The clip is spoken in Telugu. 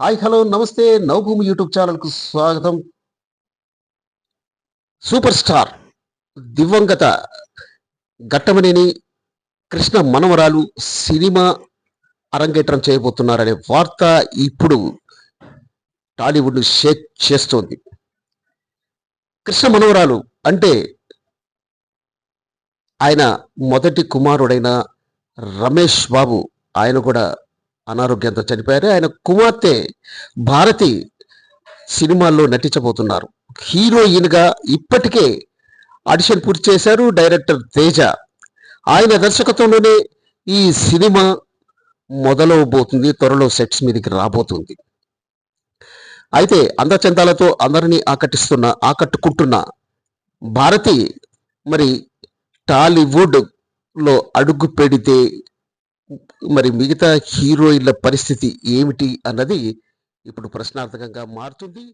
హాయ్ హలో నమస్తే నవభూమి యూట్యూబ్ ఛానల్కు స్వాగతం. సూపర్ స్టార్ దివంగత ఘట్టమనేని కృష్ణ మనవరాలు సినిమా అరంగేట్రం చేయబోతున్నారనే వార్త ఇప్పుడు టాలీవుడ్ను షేక్ చేస్తోంది. కృష్ణ మనవరాలు అంటే ఆయన మొదటి కుమారుడైన రమేష్ బాబు. ఆయన కూడా అనారోగ్యంతో చనిపోయారు. ఆయన కుమార్తె భారతి సినిమాల్లో నటించబోతున్నారు. హీరోయిన్గా ఇప్పటికే ఆడిషన్ పూర్తి చేశారు డైరెక్టర్ తేజ. ఆయన దర్శకత్వంలోనే ఈ సినిమా మొదలవబోతుంది త్వరలో సెట్స్ మీదకి రాబోతుంది. అయితే అందచందాలతో అందరినీ ఆకట్టిస్తున్న ఆకట్టుకుంటున్న భారతి మరి టాలీవుడ్లో అడుగు పెడితే మరి మిగతా హీరోయిన్ల పరిస్థితి ఏమిటి అన్నది ఇప్పుడు ప్రశ్నార్థకంగా మారుతుంది.